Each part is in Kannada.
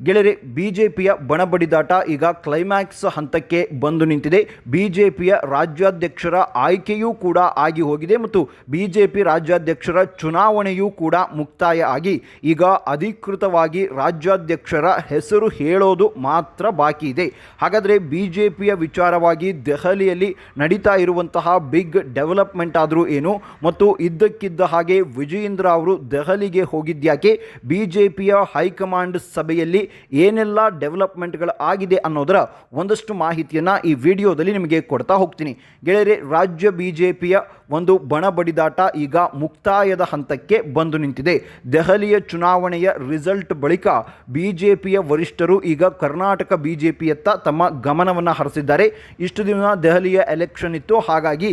ಗೆಳೆಯರೆ ಬಿ ಜೆ ಪಿಯ ಬಣಬಡಿದಾಟ ಈಗ ಕ್ಲೈಮ್ಯಾಕ್ಸ್ ಹಂತಕ್ಕೆ ಬಂದು ನಿಂತಿದೆ. ಬಿ ಜೆ ಪಿಯ ರಾಜ್ಯಾಧ್ಯಕ್ಷರ ಆಯ್ಕೆಯೂ ಕೂಡ ಆಗಿ ಹೋಗಿದೆ ಮತ್ತು ಬಿ ಜೆ ಪಿ ರಾಜ್ಯಾಧ್ಯಕ್ಷರ ಚುನಾವಣೆಯೂ ಕೂಡ ಮುಕ್ತಾಯ ಆಗಿ. ಈಗ ಅಧಿಕೃತವಾಗಿ ರಾಜ್ಯಾಧ್ಯಕ್ಷರ ಹೆಸರು ಹೇಳೋದು ಮಾತ್ರ ಬಾಕಿ ಇದೆ. ಹಾಗಾದರೆ ಬಿ ಜೆ ಪಿಯ ವಿಚಾರವಾಗಿ ದೆಹಲಿಯಲ್ಲಿ ನಡೀತಾ ಇರುವಂತಹ ಬಿಗ್ ಡೆವಲಪ್ಮೆಂಟ್ ಆದರೂ ಏನು? ಮತ್ತು ಇದ್ದಕ್ಕಿದ್ದ ಹಾಗೆ ವಿಜಯೇಂದ್ರ ಅವರು ದೆಹಲಿಗೆ ಹೋಗಿದ್ಯಾಕೆ? ಬಿ ಜೆ ಪಿಯ ಹೈಕಮಾಂಡ್ ಸಭೆಯಲ್ಲಿ ಏನೆಲ್ಲ ಡೆವಲಪ್ಮೆಂಟ್ಗಳು ಆಗಿದೆ ಅನ್ನೋದರ ಒಂದಷ್ಟು ಮಾಹಿತಿಯನ್ನು ಈ ವಿಡಿಯೋದಲ್ಲಿ ನಿಮಗೆ ಕೊಡ್ತಾ ಹೋಗ್ತೀನಿ. ಗೆಳೆಯರೆ, ರಾಜ್ಯ ಬಿ ಜೆ ಪಿಯ ಒಂದು ಬಣ ಬಡಿದಾಟ ಈಗ ಮುಕ್ತಾಯದ ಹಂತಕ್ಕೆ ಬಂದು ನಿಂತಿದೆ. ದೆಹಲಿಯ ಚುನಾವಣೆಯ ರಿಸಲ್ಟ್ ಬಳಿಕ ಬಿ ಜೆ ಪಿಯ ವರಿಷ್ಠರು ಈಗ ಕರ್ನಾಟಕ ಬಿ ಜೆ ಪಿಯತ್ತ ತಮ್ಮ ಗಮನವನ್ನು ಹರಿಸಿದ್ದಾರೆ. ಇಷ್ಟು ದಿನ ದೆಹಲಿಯ ಎಲೆಕ್ಷನ್ ಇತ್ತು. ಹಾಗಾಗಿ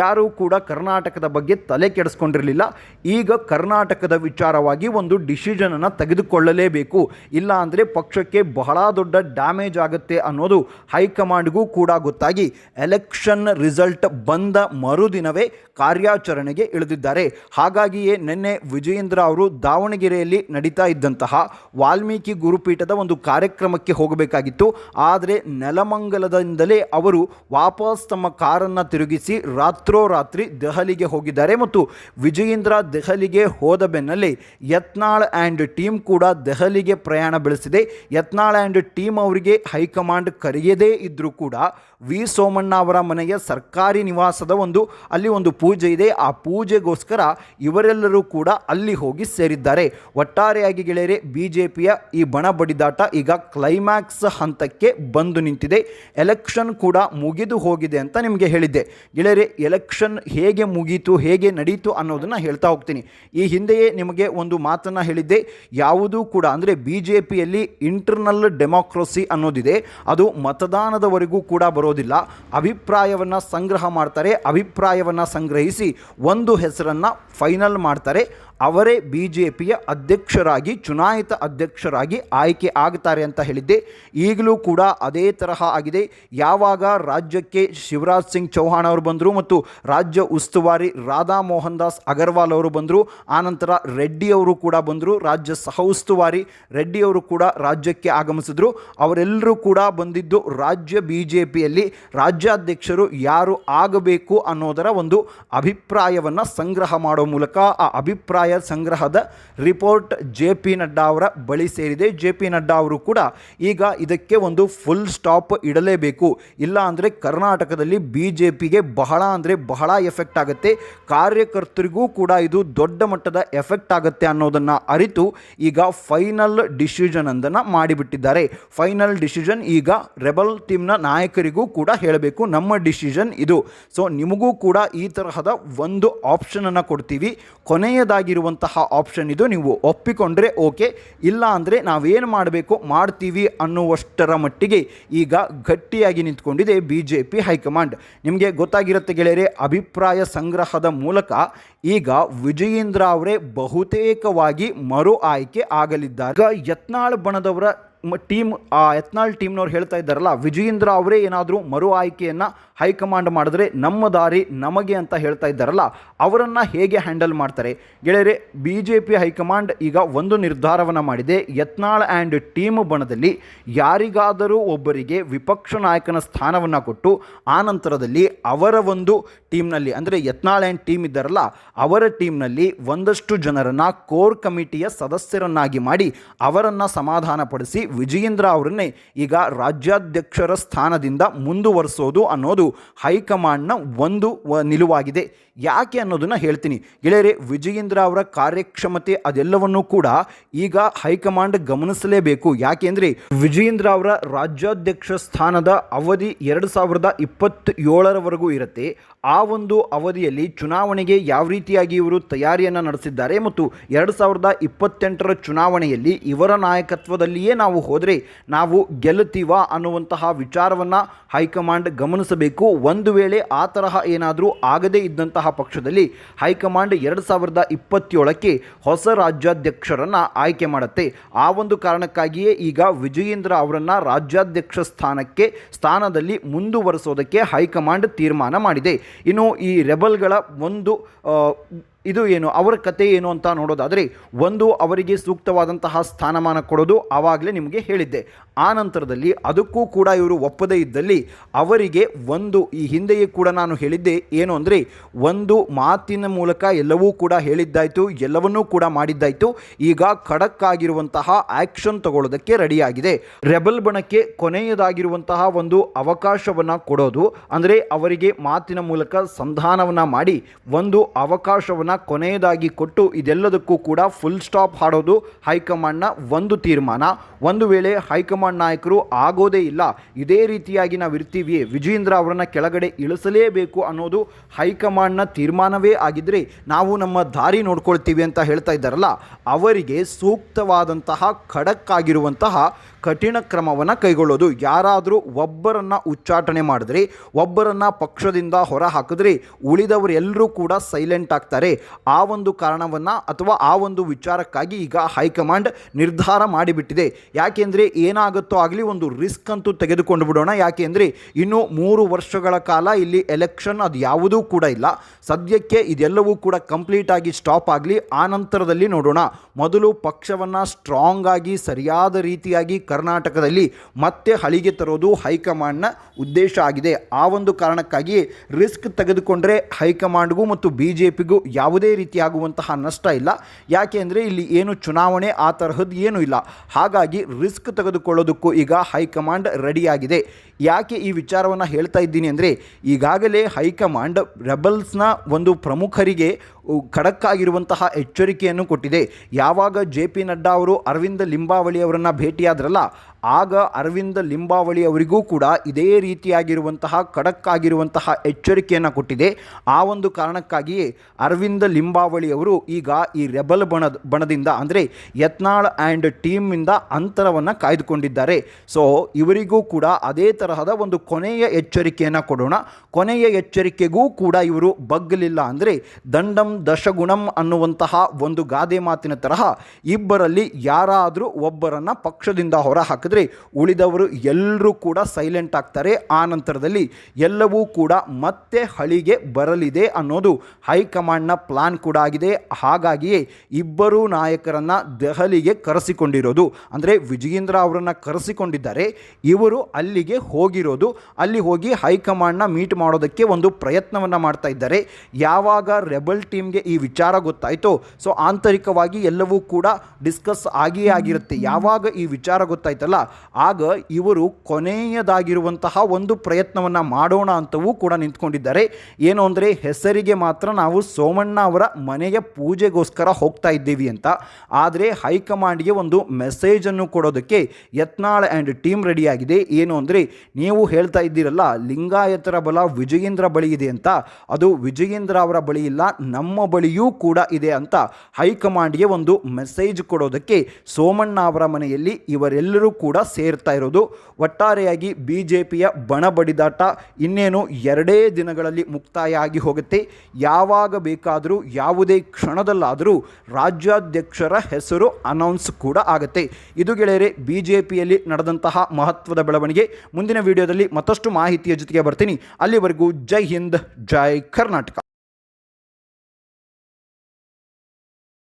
ಯಾರೂ ಕೂಡ ಕರ್ನಾಟಕದ ಬಗ್ಗೆ ತಲೆ ಕೆಡಿಸ್ಕೊಂಡಿರಲಿಲ್ಲ. ಈಗ ಕರ್ನಾಟಕದ ವಿಚಾರವಾಗಿ ಒಂದು ಡಿಸಿಷನನ್ನು ತೆಗೆದುಕೊಳ್ಳಲೇಬೇಕು. ಇಲ್ಲ ಅಂದರೆ ಪಕ್ಷಕ್ಕೆ ಬಹಳ ದೊಡ್ಡ ಡ್ಯಾಮೇಜ್ ಆಗುತ್ತೆ ಅನ್ನೋದು ಹೈಕಮಾಂಡ್ಗೂ ಕೂಡ ಗೊತ್ತಾಗಿ ಎಲೆಕ್ಷನ್ ರಿಸಲ್ಟ್ ಬಂದ ಮರುದಿನವೇ ಕಾರ್ಯಾಚರಣೆಗೆ ಇಳಿದಿದ್ದಾರೆ. ಹಾಗಾಗಿಯೇ ನಿನ್ನೆ ವಿಜಯೇಂದ್ರ ಅವರು ದಾವಣಗೆರೆಯಲ್ಲಿ ನಡೀತಾ ಇದ್ದಂತಹ ವಾಲ್ಮೀಕಿ ಗುರುಪೀಠದ ಒಂದು ಕಾರ್ಯಕ್ರಮಕ್ಕೆ ಹೋಗಬೇಕಾಗಿತ್ತು. ಆದರೆ ನೆಲಮಂಗಲದಿಂದಲೇ ಅವರು ವಾಪಸ್ ತಮ್ಮ ಕಾರನ್ನು ತಿರುಗಿಸಿ ರಾತ್ರೋರಾತ್ರಿ ದೆಹಲಿಗೆ ಹೋಗಿದ್ದಾರೆ ಮತ್ತು ವಿಜಯೇಂದ್ರ ದೆಹಲಿಗೆ ಹೋದ ಬೆನ್ನಲ್ಲೇ ಯತ್ನಾಳ್ ಆ್ಯಂಡ್ ಟೀಮ್ ಕೂಡ ದೆಹಲಿಗೆ ಪ್ರಯಾಣ ಬೆಳೆಸಿದೆ ಯತ್ನಾಳ ಆ್ಯಂಡ್ ಟೀಮ್ ಅವರಿಗೆ ಹೈಕಮಾಂಡ್ ಕರೆಯದೇ ಇದ್ದರೂ ಕೂಡ ವಿ. ಸೋಮಣ್ಣ ಅವರ ಮನೆಯ ಸರ್ಕಾರಿ ನಿವಾಸದ ಒಂದು, ಅಲ್ಲಿ ಒಂದು ಪೂಜೆ ಇದೆ. ಆ ಪೂಜೆಗೋಸ್ಕರ ಇವರೆಲ್ಲರೂ ಕೂಡ ಅಲ್ಲಿ ಹೋಗಿ ಸೇರಿದ್ದಾರೆ. ಒಟ್ಟಾರೆಯಾಗಿ ಗೆಳೆಯರೆ ಬಿ ಜೆ ಪಿಯ ಈ ಬಣ ಬಡಿದಾಟ ಈಗ ಕ್ಲೈಮ್ಯಾಕ್ಸ್ ಹಂತಕ್ಕೆ ಬಂದು ನಿಂತಿದೆ. ಎಲೆಕ್ಷನ್ ಕೂಡ ಮುಗಿದು ಹೋಗಿದೆ ಅಂತ ನಿಮಗೆ ಹೇಳಿದ್ದೆ. ಗೆಳೆಯರೆ ಎಲೆಕ್ಷನ್ ಹೇಗೆ ಮುಗೀತು, ಹೇಗೆ ನಡೀತು ಅನ್ನೋದನ್ನು ಹೇಳ್ತಾ ಹೋಗ್ತೀನಿ. ಈ ಹಿಂದೆಯೇ ನಿಮಗೆ ಒಂದು ಮಾತನ್ನು ಹೇಳಿದ್ದೆ. ಯಾವುದೂ ಕೂಡ ಅಂದರೆ ಬಿ ಜೆ ಇಂಟರ್ನಲ್ ಡೆಮಾಕ್ರಸಿ ಅನ್ನೋದಿದೆ. ಅದು ಮತದಾನದವರೆಗೂ ಕೂಡ ಬರೋದಿಲ್ಲ. ಅಭಿಪ್ರಾಯವನ್ನು ಸಂಗ್ರಹ ಮಾಡ್ತಾರೆ. ಅಭಿಪ್ರಾಯವನ್ನು ಸಂಗ್ರಹಿಸಿ ಒಂದು ಹೆಸರನ್ನು ಫೈನಲ್ ಮಾಡ್ತಾರೆ. ಅವರೇ ಬಿ ಜೆ ಪಿಯ ಅಧ್ಯಕ್ಷರಾಗಿ, ಚುನಾಯಿತ ಅಧ್ಯಕ್ಷರಾಗಿ ಆಯ್ಕೆ ಆಗ್ತಾರೆ ಅಂತ ಹೇಳಿದ್ದೆ. ಈಗಲೂ ಕೂಡ ಅದೇ ತರಹ ಆಗಿದೆ. ಯಾವಾಗ ರಾಜ್ಯಕ್ಕೆ ಶಿವರಾಜ್ ಸಿಂಗ್ ಚೌಹಾಣ್ ಅವರು ಬಂದರು ಮತ್ತು ರಾಜ್ಯ ಉಸ್ತುವಾರಿ ರಾಧಾ ಮೋಹನ್ ದಾಸ್ ಅಗರ್ವಾಲ್ ಅವರು ಬಂದರು ಆನಂತರ ರೆಡ್ಡಿ ಅವರು ಕೂಡ ಬಂದರು, ರಾಜ್ಯ ಸಹ ಉಸ್ತುವಾರಿ ರೆಡ್ಡಿ ಅವರು ಕೂಡ ರಾಜ್ಯಕ್ಕೆ ಆಗಮಿಸಿದ್ರು. ಅವರೆಲ್ಲರೂ ಕೂಡ ಬಂದಿದ್ದು ರಾಜ್ಯ ಬಿ ಜೆ ಪಿಯಲ್ಲಿ ರಾಜ್ಯಾಧ್ಯಕ್ಷರು ಯಾರು ಆಗಬೇಕು ಅನ್ನೋದರ ಒಂದು ಅಭಿಪ್ರಾಯವನ್ನು ಸಂಗ್ರಹ ಮಾಡೋ ಮೂಲಕ ಆ ಅಭಿಪ್ರಾಯ ಸಂಗ್ರಹದ ರಿಪೋರ್ಟ್ ಜೆ ಪಿ ನಡ್ಡಾ ಅವರ ಬಳಿ ಸೇರಿದೆ. ಜೆ ಪಿ ನಡ್ಡಾ ಅವರು ಕೂಡ ಈಗ ಇದಕ್ಕೆ ಒಂದು ಫುಲ್ ಸ್ಟಾಪ್ ಇಡಲೇಬೇಕು. ಇಲ್ಲ ಅಂದರೆ ಕರ್ನಾಟಕದಲ್ಲಿ ಬಿ ಜೆ ಪಿಗೆ ಬಹಳ ಅಂದರೆ ಬಹಳ ಎಫೆಕ್ಟ್ ಆಗುತ್ತೆ. ಕಾರ್ಯಕರ್ತರಿಗೂ ಕೂಡ ಇದು ದೊಡ್ಡ ಮಟ್ಟದ ಎಫೆಕ್ಟ್ ಆಗುತ್ತೆ ಅನ್ನೋದನ್ನು ಅರಿತು ಈಗ ಫೈನಲ್ ಡಿಸಿಷನ್ ಅಂದನ್ನು ಮಾಡಿಬಿಟ್ಟಿದ್ದಾರೆ. ಫೈನಲ್ ಡಿಸಿಷನ್ ಈಗ ರೆಬಲ್ ಟೀಮ್ನ ನಾಯಕರಿಗೂ ಕೂಡ ಹೇಳಬೇಕು. ನಮ್ಮ ಡಿಸಿಷನ್ ಇದು. ಸೊ ನಿಮಗೂ ಕೂಡ ಈ ತರಹದ ಒಂದು ಆಪ್ಷನನ್ನು ಕೊಡ್ತೀವಿ. ಕೊನೆಯದಾಗಿರುವಂತಹ ಆಪ್ಷನ್ ಇದು. ನೀವು ಒಪ್ಪಿಕೊಂಡ್ರೆ ಓಕೆ ಇಲ್ಲ ಅಂದರೆ ನಾವೇನು ಮಾಡಬೇಕು? ಮಾಡ್ತೀವಿ ಅನ್ನುವಷ್ಟರ ಮಟ್ಟಿಗೆ ಈಗ ಗಟ್ಟಿಯಾಗಿ ನಿಂತ್ಕೊಂಡಿದೆ B J P high command. ನಿಮಗೆ ಗೊತ್ತಾಗಿರುತ್ತೆ ಗೆಳೆಯರೆ, ಅಭಿಪ್ರಾಯ ಸಂಗ್ರಹದ ಮೂಲಕ ಈಗ ವಿಜಯೇಂದ್ರ ಅವರೇ ಬಹುತೇಕವಾಗಿ ಮರು ಆಯ್ಕೆ ಆಗಲಿದ್ದಾರೆ. ಯತ್ನಾಳ್ ಬಣದವರ ಟೀಮ್, ಆ ಯತ್ನಾಳ್ ಟೀಮ್ನವ್ರು ಹೇಳ್ತಾ ಇದ್ದಾರಲ್ಲ, ವಿಜಯೇಂದ್ರ ಅವರೇ ಏನಾದರೂ ಮರು ಆಯ್ಕೆಯನ್ನು ಹೈಕಮಾಂಡ್ ಮಾಡಿದ್ರೆ ನಮ್ಮ ದಾರಿ ನಮಗೆ ಅಂತ ಹೇಳ್ತಾ ಇದ್ದಾರಲ್ಲ, ಅವರನ್ನು ಹೇಗೆ ಹ್ಯಾಂಡಲ್ ಮಾಡ್ತಾರೆ? ಗೆಳೆಯರೆ ಬಿ ಜೆ ಪಿ ಹೈಕಮಾಂಡ್ ಈಗ ಒಂದು ನಿರ್ಧಾರವನ್ನು ಮಾಡಿದೆ. ಯತ್ನಾಳ್ ಆ್ಯಂಡ್ ಟೀಮ್ ಬಣದಲ್ಲಿ ಯಾರಿಗಾದರೂ ಒಬ್ಬರಿಗೆ ವಿಪಕ್ಷ ನಾಯಕನ ಸ್ಥಾನವನ್ನು ಕೊಟ್ಟು, ಆ ನಂತರದಲ್ಲಿ ಅವರ ಒಂದು ಟೀಮ್ನಲ್ಲಿ, ಅಂದರೆ ಯತ್ನಾಳ್ ಆ್ಯಂಡ್ ಟೀಮ್ ಇದ್ದಾರಲ್ಲ, ಅವರ ಟೀಮ್ನಲ್ಲಿ ಒಂದಷ್ಟು ಜನರನ್ನು ಕೋರ್ ಕಮಿಟಿಯ ಸದಸ್ಯರನ್ನಾಗಿ ಮಾಡಿ ಅವರನ್ನು ಸಮಾಧಾನಪಡಿಸಿ ವಿಜಯೇಂದ್ರ ಅವರನ್ನೇ ಈಗ ರಾಜ್ಯಾಧ್ಯಕ್ಷರ ಸ್ಥಾನದಿಂದ ಮುಂದುವರಿಸೋದು ಅನ್ನೋದು ಹೈಕಮಾಂಡ್ನ ಒಂದು ನಿಲುವಾಗಿದೆ. ಯಾಕೆ ಅನ್ನೋದನ್ನು ಹೇಳ್ತೀನಿ. ಗೆಳೆಯರೆ, ವಿಜಯೇಂದ್ರ ಅವರ ಕಾರ್ಯಕ್ಷಮತೆ ಅದೆಲ್ಲವನ್ನೂ ಕೂಡ ಈಗ ಹೈಕಮಾಂಡ್ ಗಮನಿಸಲೇಬೇಕು. ಯಾಕೆಂದರೆ ವಿಜಯೇಂದ್ರ ಅವರ ರಾಜ್ಯಾಧ್ಯಕ್ಷ ಸ್ಥಾನದ ಅವಧಿ ಎರಡು ಸಾವಿರದ ಇಪ್ಪತ್ತೇಳರವರೆಗೂ ಇರುತ್ತೆ. ಆ ಒಂದು ಅವಧಿಯಲ್ಲಿ ಚುನಾವಣೆಗೆ ಯಾವ ರೀತಿಯಾಗಿ ಇವರು ತಯಾರಿಯನ್ನು ನಡೆಸಿದ್ದಾರೆ ಮತ್ತು ಎರಡು ಸಾವಿರದ ಇಪ್ಪತ್ತೆಂಟರ ಚುನಾವಣೆಯಲ್ಲಿ ಇವರ ನಾಯಕತ್ವದಲ್ಲಿಯೇ ನಾವು ಹೋದರೆ ನಾವು ಗೆಲ್ಲುತ್ತೀವಾ ಅನ್ನುವಂತಹ ವಿಚಾರವನ್ನು ಹೈಕಮಾಂಡ್ ಗಮನಿಸಬೇಕು. ಒಂದು ವೇಳೆ ಆ ತರಹ ಏನಾದರೂ ಆಗದೇ ಇದ್ದಂತಹ ಪಕ್ಷದಲ್ಲಿ ಹೈಕಮಾಂಡ್ ಎರಡು ಸಾವಿರದ ಇಪ್ಪತ್ತೇಳಕ್ಕೆ ಹೊಸ ರಾಜ್ಯಾಧ್ಯಕ್ಷರನ್ನು ಆಯ್ಕೆ ಮಾಡುತ್ತೆ. ಆ ಒಂದು ಕಾರಣಕ್ಕಾಗಿಯೇ ಈಗ ವಿಜಯೇಂದ್ರ ಅವರನ್ನು ರಾಜ್ಯಾಧ್ಯಕ್ಷ ಸ್ಥಾನಕ್ಕೆ, ಸ್ಥಾನದಲ್ಲಿ ಮುಂದುವರೆಸೋದಕ್ಕೆ ಹೈಕಮಾಂಡ್ ತೀರ್ಮಾನ ಮಾಡಿದೆ. ಇನ್ನು ಈ ರೆಬಲ್ಗಳ ಒಂದು ಇದು ಏನು? ಅವರ ಕತೆ ಏನು ಅಂತ ನೋಡೋದಾದರೆ ಒಂದು ಅವರಿಗೆ ಸೂಕ್ತವಾದಂತಹ ಸ್ಥಾನಮಾನ ಕೊಡೋದು ಆವಾಗಲೇ ನಿಮಗೆ ಹೇಳಿದ್ದೆ. ಆ ನಂತರದಲ್ಲಿ ಅದಕ್ಕೂ ಕೂಡ ಇವರು ಒಪ್ಪದೇ ಇದ್ದಲ್ಲಿ ಅವರಿಗೆ ಒಂದು, ಈ ಹಿಂದೆಯೇ ಕೂಡ ನಾನು ಹೇಳಿದ್ದೆ ಏನು ಅಂದರೆ ಒಂದು ಮಾತಿನ ಮೂಲಕ ಎಲ್ಲವೂ ಕೂಡ ಹೇಳಿದ್ದಾಯಿತು, ಎಲ್ಲವನ್ನೂ ಕೂಡ ಮಾಡಿದ್ದಾಯಿತು. ಈಗ ಖಡಕ್ ಆಗಿರುವಂತಹ ಆ್ಯಕ್ಷನ್ ತಗೊಳ್ಳೋದಕ್ಕೆ ರೆಡಿಯಾಗಿದೆ. ರೆಬಲ್ ಬಣಕ್ಕೆ ಕೊನೆಯದಾಗಿರುವಂತಹ ಒಂದು ಅವಕಾಶವನ್ನು ಕೊಡೋದು ಅಂದರೆ ಅವರಿಗೆ ಮಾತಿನ ಮೂಲಕ ಸಂಧಾನವನ್ನು ಮಾಡಿ ಒಂದು ಅವಕಾಶವನ್ನು ಕೊನೆಯದಾಗಿ ಕೊಟ್ಟು ಇದೆಲ್ಲದಕ್ಕೂ ಕೂಡ ಫುಲ್ ಸ್ಟಾಪ್ ಹಾಡೋದು ಹೈಕಮಾಂಡ್ನ ಒಂದು ತೀರ್ಮಾನ. ಒಂದು ವೇಳೆ ಹೈಕಮಾಂಡ್ ನಾಯಕರು ಆಗೋದೇ ಇಲ್ಲ, ಇದೇ ರೀತಿಯಾಗಿ ನಾವು ಇರ್ತೀವಿ ವಿಜೇಂದ್ರ ಅವರನ್ನು ಕೆಳಗಡೆ ಇಳಿಸಲೇಬೇಕು ಅನ್ನೋದು ಹೈಕಮಾಂಡ್ನ ತೀರ್ಮಾನವೇ ಆಗಿದ್ದರೆ ನಾವು ನಮ್ಮ ದಾರಿ ನೋಡ್ಕೊಳ್ತೀವಿ ಅಂತ ಹೇಳ್ತಾ ಇದ್ದಾರಲ್ಲ, ಅವರಿಗೆ ಸೂಕ್ತವಾದಂತಹ ಖಡಕ್ ಆಗಿರುವಂತಹ ಕಠಿಣ ಕ್ರಮವನ್ನು ಕೈಗೊಳ್ಳೋದು. ಯಾರಾದರೂ ಒಬ್ಬರನ್ನು ಉಚ್ಚಾಟನೆ ಮಾಡಿದ್ರೆ, ಒಬ್ಬರನ್ನು ಪಕ್ಷದಿಂದ ಹೊರ ಹಾಕಿದ್ರೆ ಉಳಿದವರೆಲ್ಲರೂ ಕೂಡ ಸೈಲೆಂಟ್ ಆಗ್ತಾರೆ. ಆ ಒಂದು ಕಾರಣವನ್ನು ಅಥವಾ ಆ ಒಂದು ವಿಚಾರಕ್ಕಾಗಿ ಈಗ ಹೈಕಮಾಂಡ್ ನಿರ್ಧಾರ ಮಾಡಿಬಿಟ್ಟಿದೆ. ಯಾಕೆಂದರೆ ಏನಾಗುತ್ತೋ ಆಗಲಿ ಒಂದು ರಿಸ್ಕ್ ಅಂತೂ ತೆಗೆದುಕೊಂಡು ಬಿಡೋಣ. ಯಾಕೆಂದರೆ ಇನ್ನು ಮೂರು ವರ್ಷಗಳ ಕಾಲ ಇಲ್ಲಿ ಎಲೆಕ್ಷನ್ ಅದು ಯಾವುದೂ ಕೂಡ ಇಲ್ಲ. ಸದ್ಯಕ್ಕೆ ಇದೆಲ್ಲವೂ ಕೂಡ ಕಂಪ್ಲೀಟ್ ಆಗಿ ಸ್ಟಾಪ್ ಆಗಲಿ, ಆ ನಂತರದಲ್ಲಿ ನೋಡೋಣ. ಮೊದಲು ಪಕ್ಷವನ್ನು ಸ್ಟ್ರಾಂಗ್ ಆಗಿ, ಸರಿಯಾದ ರೀತಿಯಾಗಿ ಕರ್ನಾಟಕದಲ್ಲಿ ಮತ್ತೆ ಹಳಿಗೆ ತರೋದು ಹೈಕಮಾಂಡ್ನ ಉದ್ದೇಶ ಆಗಿದೆ. ಆ ಒಂದು ಕಾರಣಕ್ಕಾಗಿ ರಿಸ್ಕ್ ತೆಗೆದುಕೊಂಡ್ರೆ ಹೈಕಮಾಂಡ್ಗೂ ಮತ್ತು ಬಿ ಜೆ ಪಿಗೂ ಯಾವುದೇ ರೀತಿಯಾಗುವಂತಹ ನಷ್ಟ ಇಲ್ಲ. ಯಾಕೆ ಅಂದರೆ ಇಲ್ಲಿ ಏನು ಚುನಾವಣೆ ಆ ತರಹದ್ದು ಏನೂ ಇಲ್ಲ. ಹಾಗಾಗಿ ರಿಸ್ಕ್ ತೆಗೆದುಕೊಳ್ಳೋದಕ್ಕೂ ಈಗ ಹೈಕಮಾಂಡ್ ರೆಡಿಯಾಗಿದೆ. ಯಾಕೆ ಈ ವಿಚಾರವನ್ನು ಹೇಳ್ತಾ ಇದ್ದೀನಿ ಅಂದರೆ ಈಗಾಗಲೇ ಹೈಕಮಾಂಡ್ ರೆಬಲ್ಸ್ನ ಒಂದು ಪ್ರಮುಖರಿಗೆ ಖಡಕ್ ಆಗಿರುವಂತಹ ಎಚ್ಚರಿಕೆಯನ್ನು ಕೊಟ್ಟಿದೆ. ಯಾವಾಗ ಜೆ ಪಿ ನಡ್ಡಾ ಅವರು ಅರವಿಂದ ಲಿಂಬಾವಳಿ ಅವರನ್ನು ಭೇಟಿಯಾದ್ರಲ್ಲ は ಆಗ ಅರವಿಂದ ಲಿಂಬಾವಳಿ ಅವರಿಗೂ ಕೂಡ ಇದೇ ರೀತಿಯಾಗಿರುವಂತಹ ಖಡಕ್ ಆಗಿರುವಂತಹ ಎಚ್ಚರಿಕೆಯನ್ನು ಕೊಟ್ಟಿದೆ. ಆ ಒಂದು ಕಾರಣಕ್ಕಾಗಿಯೇ ಅರವಿಂದ ಲಿಂಬಾವಳಿ ಅವರು ಈಗ ಈ ರೆಬಲ್ ಬಣ ಬಣದಿಂದ ಅಂದರೆ ಯತ್ನಾಳ್ ಆ್ಯಂಡ್ ಟೀಮಿಂದ ಅಂತರವನ್ನು ಕಾಯ್ದುಕೊಂಡಿದ್ದಾರೆ. ಸೊ ಇವರಿಗೂ ಕೂಡ ಅದೇ ತರಹದ ಒಂದು ಕೊನೆಯ ಎಚ್ಚರಿಕೆಯನ್ನು ಕೊಡೋಣ. ಕೊನೆಯ ಎಚ್ಚರಿಕೆಗೂ ಕೂಡ ಇವರು ಬಗ್ಗಲಿಲ್ಲ ಅಂದರೆ ದಂಡಂ ದಶಗುಣಂ ಅನ್ನುವಂತಹ ಒಂದು ಗಾದೆ ಮಾತಿನ ತರಹ ಇಬ್ಬರಲ್ಲಿ ಯಾರಾದರೂ ಒಬ್ಬರನ್ನು ಪಕ್ಷದಿಂದ ಹೊರ ಉಳಿದವರು ಎಲ್ಲರೂ ಕೂಡ ಸೈಲೆಂಟ್ ಆಗ್ತಾರೆ. ಆ ನಂತರದಲ್ಲಿ ಎಲ್ಲವೂ ಕೂಡ ಮತ್ತೆ ಹಳಿಗೆ ಬರಲಿದೆ ಅನ್ನೋದು ಹೈಕಮಾಂಡ್ನ ಪ್ಲಾನ್ ಕೂಡ ಆಗಿದೆ. ಹಾಗಾಗಿಯೇ ಇಬ್ಬರೂ ನಾಯಕರನ್ನು ದೆಹಲಿಗೆ ಕರೆಸಿಕೊಂಡಿರೋದು. ಅಂದರೆ ವಿಜಯೇಂದ್ರ ಅವರನ್ನು ಕರೆಸಿಕೊಂಡಿದ್ದಾರೆ. ಇವರು ಅಲ್ಲಿಗೆ ಹೋಗಿರೋದು. ಅಲ್ಲಿ ಹೋಗಿ ಹೈಕಮಾಂಡ್ನ ಮೀಟ್ ಮಾಡೋದಕ್ಕೆ ಒಂದು ಪ್ರಯತ್ನವನ್ನು ಮಾಡ್ತಾ ಇದ್ದಾರೆ. ಯಾವಾಗ ರೆಬಲ್ ಟೀಮ್ಗೆ ಈ ವಿಚಾರ ಗೊತ್ತಾಯಿತು, ಸೊ ಆಂತರಿಕವಾಗಿ ಎಲ್ಲವೂ ಕೂಡ ಡಿಸ್ಕಸ್ ಆಗಿಯೇ ಆಗಿರುತ್ತೆ. ಯಾವಾಗ ಈ ವಿಚಾರ ಗೊತ್ತಾಯ್ತಲ್ಲ ಆಗ ಇವರು ಕೊನೆಯದಾಗಿರುವಂತಹ ಒಂದು ಪ್ರಯತ್ನವನ್ನು ಮಾಡೋಣ ಅಂತವೂ ಕೂಡ ನಿಂತ್ಕೊಂಡಿದ್ದಾರೆ. ಏನು ಅಂದರೆ ಹೆಸರಿಗೆ ಮಾತ್ರ ನಾವು ಸೋಮಣ್ಣ ಅವರ ಮನೆಯ ಪೂಜೆಗೋಸ್ಕರ ಹೋಗ್ತಾ ಇದ್ದೀವಿ ಅಂತ. ಆದರೆ ಹೈಕಮಾಂಡ್ಗೆ ಒಂದು ಮೆಸೇಜನ್ನು ಕೊಡೋದಕ್ಕೆ ಯತ್ನಾಳ್ ಆ್ಯಂಡ್ ಟೀಮ್ ರೆಡಿಯಾಗಿದೆ. ಏನು ಅಂದರೆ ನೀವು ಹೇಳ್ತಾ ಇದ್ದೀರಲ್ಲ, ಲಿಂಗಾಯತರ ಬಲ ವಿಜಯೇಂದ್ರ ಬಳಿ ಇದೆ ಅಂತ. ಅದು ವಿಜಯೇಂದ್ರ ಅವರ ಬಳಿ ಇಲ್ಲ, ನಮ್ಮ ಬಳಿಯೂ ಕೂಡ ಇದೆ ಅಂತ ಹೈಕಮಾಂಡ್ಗೆ ಒಂದು ಮೆಸೇಜ್ ಕೊಡೋದಕ್ಕೆ ಸೋಮಣ್ಣ ಅವರ ಮನೆಯಲ್ಲಿ ಇವರೆಲ್ಲರೂ ಕೂಡ ಸೇರ್ತಾ ಇರೋದು. ಒಟ್ಟಾರೆಯಾಗಿ ಬಿ ಜೆ ಪಿಯ ಬಣ ಬಡಿದಾಟ ಇನ್ನೇನು ಎರಡೇ ದಿನಗಳಲ್ಲಿ ಮುಕ್ತಾಯ ಆಗಿ ಹೋಗುತ್ತೆ. ಯಾವಾಗ ಬೇಕಾದರೂ, ಯಾವುದೇ ಕ್ಷಣದಲ್ಲಾದರೂ ರಾಜ್ಯಾಧ್ಯಕ್ಷರ ಹೆಸರು ಅನೌನ್ಸ್ ಕೂಡ ಆಗುತ್ತೆ. ಇದು ಗೆಳೆಯರೆ ಬಿ ಜೆ ಪಿಯಲ್ಲಿ ನಡೆದಂತಹ ಮಹತ್ವದ ಬೆಳವಣಿಗೆ. ಮುಂದಿನ ವಿಡಿಯೋದಲ್ಲಿ ಮತ್ತಷ್ಟು ಮಾಹಿತಿಯ ಜೊತೆಗೆ ಬರ್ತೀನಿ. ಅಲ್ಲಿವರೆಗೂ ಜೈ ಹಿಂದ್, ಜೈ ಕರ್ನಾಟಕ.